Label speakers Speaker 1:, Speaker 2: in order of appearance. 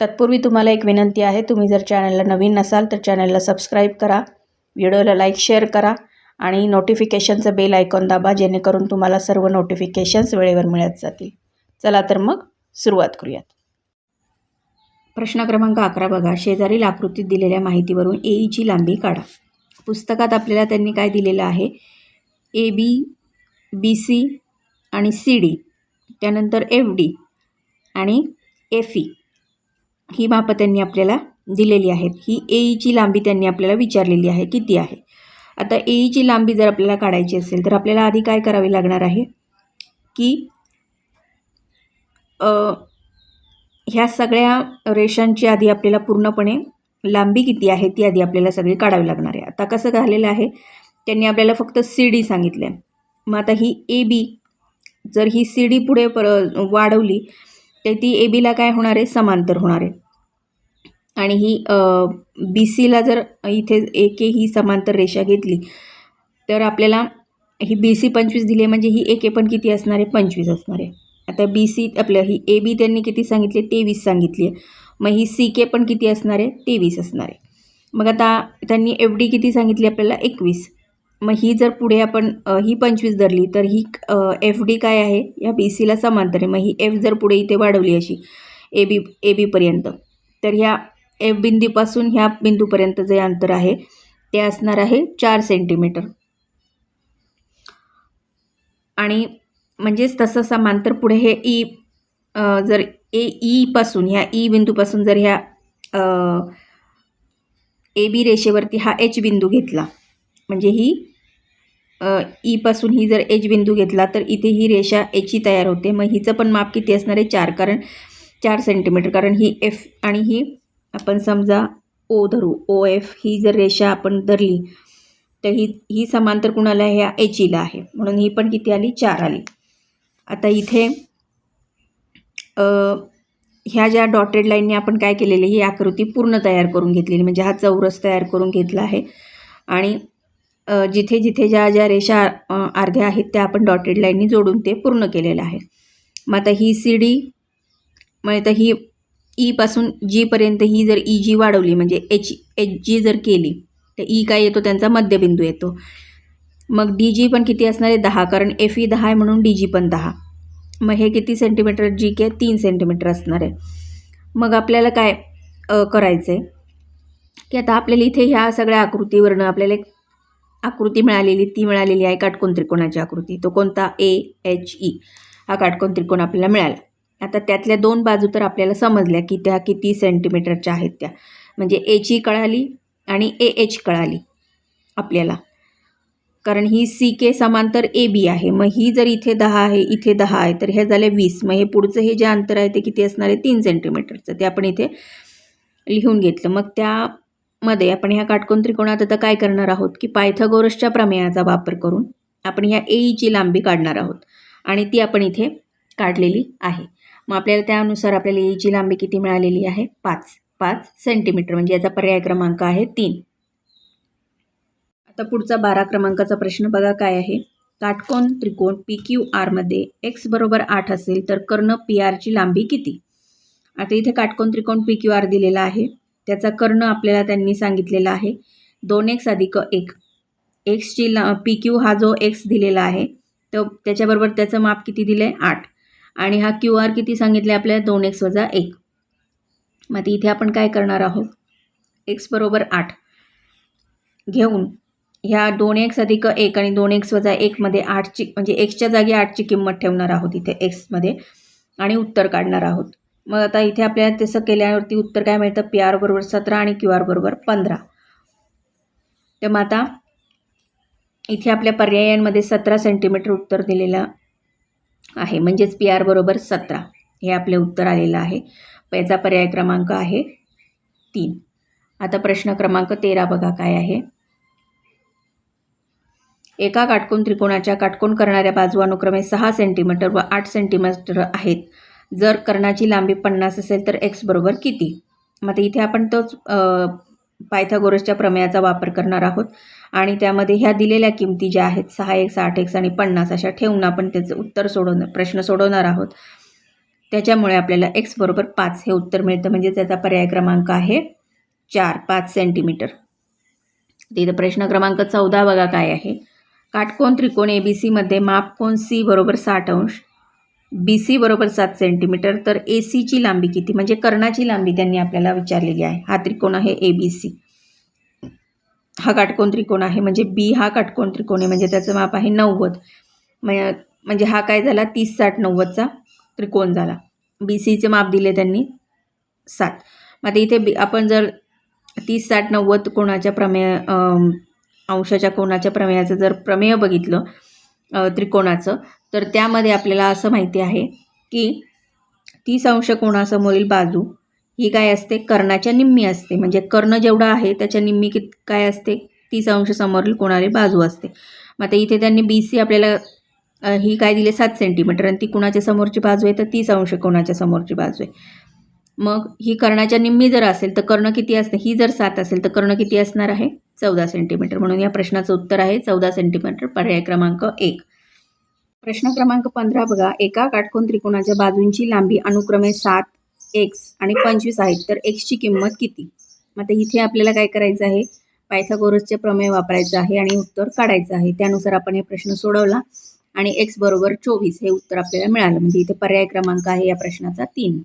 Speaker 1: तत्पूर्वी तुम्हाला एक विनंती आहे तुम्ही जर चॅनलला नवीन नसाल तर चॅनलला सबस्क्राईब करा व्हिडिओला लाईक शेअर करा आणि नोटिफिकेशनचं बेल आयकॉन दाबा जेणेकरून तुम्हाला सर्व नोटिफिकेशन्स वेळेवर मिळत जातील. चला तर मग सुरुवात करूयात. प्रश्न क्रमांक अकरा बघा. शेजारील आकृतीत दिलेल्या माहितीवरून एईची लांबी काढा. पुस्तकात आपल्याला त्यांनी काय दिलेलं आहे? ए बी बी सी आणि सी डी त्यानंतर एफ डी आणि एफ ई e. ही मापं त्यांनी आपल्याला दिलेली आहेत. ही एईची लांबी त्यांनी आपल्याला विचारलेली आहे किती आहे? आता एईची लांबी जर आपल्याला काढायची असेल तर आपल्याला आधी काय करावे लागणार आहे? की ह्या सगळ्या रेषांची आधी आपल्याला पूर्णपणे लांबी किती आहे ती आधी आपल्याला सगळी काढावी लागणार आहे. आता कसं झालेलं आहे? त्यांनी आपल्याला फक्त सी डी सांगितलं आहे मग आता ही ए बी जर ही सी डी पुढे पर वाढवली तर ती ए बीला काय होणार आहे? समांतर होणार आहे. आणि ही बी सीला जर इथे एक ही समांतर रेषा घेतली तर आपल्याला ही बी सी पंचवीस दिली आहे म्हणजे ही एक पण किती असणार आहे? पंचवीस असणार आहे. आता बी सी आपल्या ही ए बी त्यांनी किती सांगितली? तेवीस सांगितली आहे. मग ही सी के पण किती असणार आहे? तेवीस असणार आहे. मग आता त्यांनी एफ डी किती सांगितली? आपल्याला एकवीस. मग ही जर पुढे आपण ही पंचवीस धरली तर ही एफ डी काय आहे? या बी सीला समांतर आहे. मग ही एफ जर पुढे इथे वाढवली अशी ए बी ए बीपर्यंत तर ह्या एफ बिंदूपासून ह्या बिंदूपर्यंत जे अंतर आहे ते असणार आहे चार सेंटीमीटर. आणि म्हणजेच तसं समांतर पुढे हे ई जर ए ईपासून ह्या ई बिंदूपासून जर ह्या ए बी रेषेवरती हा एच बिंदू घेतला म्हणजे ही ईपासून ही जर एच बिंदू घेतला तर इथे ही रेषा एची तयार होते. मग हिचं पण माप किती असणार आहे? चार. कारण चार सेंटीमीटर कारण ही एफ आणि ही आपण समजा ओ धरू. ओ एफ ही जर रेषा आपण धरली तर ही ही समांतर कुणाला ह्या एच ईला आहे. म्हणून ही पण किती आली? चार आली. आता इथे ह्या ज्या डॉटेड लाईनने आपण काय केलेले ही आकृती पूर्ण तयार करून घेतलेली म्हणजे हा चौरस तयार करून घेतला आहे. आणि जिथे जिथे ज्या ज्या रेषा अर्ध्या आहेत त्या आपण डॉटेड लाईननी जोडून ते पूर्ण केलेलं आहे. मग आता ही सी डी मग आता ही E ईपासून जीपर्यंत ही जर ई जी वाढवली म्हणजे एच एच जी जर केली तर ई काय येतो? त्यांचा मध्यबिंदू येतो. मग डी जी पण किती असणार आहे? दहा. कारण एफ ई दहा आहे म्हणून डी जी पण दहा. मग हे किती सेंटीमीटर जी के तीन सेंटीमीटर असणार आहे. मग आपल्याला काय करायचं आहे की आता आपल्याला इथे ह्या सगळ्या आकृतीवरनं आपल्याला एक आकृती मिळालेली ती मिळालेली आहे काटकोन त्रिकोणाची आकृती. तो कोणता? ए एच ई हा काटकोन त्रिकोण आपल्याला मिळाला. आता त्यातल्या दोन बाजू तर आपल्याला समजल्या की त्या किती सेंटीमीटरच्या आहेत त्या. म्हणजे एची कळाली आणि ए एच कळाली आपल्याला. कारण ही सी के समांतर ए बी आहे. मग ही जर इथे दहा आहे इथे दहा आहे तर हे झाले वीस. मग हे पुढचं हे जे अंतर आहे ते किती असणार आहे? तीन सेंटीमीटरचं ते आपण इथे लिहून घेतलं. मग त्यामध्ये आपण ह्या काटकोन त्रिकोणात आता काय करणार आहोत? की पायथागोरसच्या प्रमेयाचा वापर करून आपण ह्या एईची लांबी काढणार आहोत. आणि ती आपण इथे काढलेली आहे. मग आपल्याला त्यानुसार आपल्याला e एईची लांबी किती मिळालेली आहे? पाच. पाच सेंटीमीटर म्हणजे याचा पर्याय क्रमांक आहे तीन. आता पुढचा बारा क्रमांकाचा प्रश्न बघा काय आहे. काटकोन त्रिकोण पी क्यू आरमध्ये एक्स बरोबर आठ असेल तर कर्ण पी आरची लांबी किती? आता इथे काटकोन त्रिकोण पी क्यू आर दिलेला आहे. त्याचा कर्ण आपल्याला त्यांनी सांगितलेला आहे. दोन एक्स अधिक एक. एक्सची ला पी क्यू हा जो एक्स दिलेला आहे तर त्याच्याबरोबर त्याचं माप किती दिलं आहे आठ. आणि हा क्यू आर किती सांगितले आपल्याला दोन एक्स वजा एक. मग ते इथे आपण काय करणार आहोत? एक्स बरोबर आठ. घेऊन ह्या दोन एक्स अधिक एक आणि दोन एक्स वजा एकमध्ये आठची म्हणजे एक्सच्या जागी आठची किंमत ठेवणार आहोत इथे एक्समध्ये आणि उत्तर काढणार आहोत. मग आता इथे आपल्याला तसं केल्यावरती उत्तर काय मिळतं? पी आर बरोबर सतरा आणि क्यू आर बरोबर पंधरा. तर मग आता इथे आपल्या पर्यायांमध्ये सतरा सेंटीमीटर उत्तर दिलेलं आहे. म्हणजेच पी आर बरोबर सतरा. हे आपले उत्तर आलेलं आहे. याचा पर्याय क्रमांक आहे तीन. आता प्रश्न क्रमांक तेरा बघा काय आहे. एका काटकोन त्रिकोणाच्या काटकोन करणाऱ्या बाजू अनुक्रमे सहा सेंटीमीटर व आठ सेंटीमीटर आहेत. जर कर्णाची लांबी पन्नास असेल तर एक्स बरोबर किती? मग आता इथे आपण तोच पायथागोरसच्या प्रमेयाचा वापर करणार आहोत. आणि त्यामध्ये ह्या दिलेल्या किमती ज्या आहेत सहा एक्स आठ एक्स आणि पन्नास अशा ठेवून आपण त्याचं उत्तर सोडवणार प्रश्न सोडवणार आहोत. त्याच्यामुळे आपल्याला एक्स बरोबर पाच हे उत्तर मिळतं. म्हणजे त्याचा पर्याय क्रमांक आहे चार पाच सेंटीमीटर तिथं प्रश्न क्रमांक चौदा बघा काय आहे. काटकोन त्रिकोण ए बी सीमध्ये मापकोन सी बरोबर साठ अंश बी सी बरोबर सात सेंटीमीटर तर ए सीची लांबी किती? म्हणजे कर्णाची लांबी त्यांनी आपल्याला विचारलेली आहे. हा त्रिकोण आहे ए बी सी हा काटकोन त्रिकोण आहे. म्हणजे बी हा काटकोन त्रिकोण आहे. म्हणजे त्याचं माप आहे नव्वद. म्हणजे हा काय झाला? तीस साठ नव्वदचा त्रिकोण झाला. बी सीचे माप दिले त्यांनी सात. मग आता इथे बी आपण जर तीस साठ नव्वद कोणाच्या प्रमेय अंशाच्या कोणाच्या प्रमेयाचं जर प्रमेय बघितलं त्रिकोणाचं. तर त्यामध्ये आपल्याला असं माहिती आहे की तीस अंश कोणासमोरील बाजू ही काय असते? कर्णाच्या निम्मी असते. म्हणजे कर्ण जेवढा आहे त्याच्या निम्मी कित काय असते? तीस अंश समोरील कोणाली बाजू असते. मग आता इथे त्यांनी बी सी आपल्याला ही काय दिली? सात सेंटीमीटर आणि ती कुणाच्या समोरची बाजू आहे? तर तीस अंश कोणाच्या समोरची बाजू आहे. मग ही कर्णाच्या निम्मी जर असेल तर कर्ण किती असते? ही जर सात असेल तर कर्ण किती असणार आहे? चौदा सेंटीमीटर म्हणून या प्रश्नाचं उत्तर आहे चौदा सेंटीमीटर पर्याय क्रमांक एक. प्रश्न क्रमांक पंधरा बघा. एका काटकोन त्रिकोणाच्या बाजूंची लांबी अनुक्रमे सात एक्स आणि पंचवीस आहेत. तर एक्सची किंमत किती? आता इथे आपल्याला काय करायचं आहे? पायथागोरसचे प्रमेय वापरायचं आहे आणि उत्तर काढायचं आहे. त्यानुसार आपण हे प्रश्न सोडवला आणि एक्स बरोबर चोवीस हे उत्तर आपल्याला मिळालं. म्हणजे इथे पर्याय क्रमांक आहे या प्रश्नाचा तीन.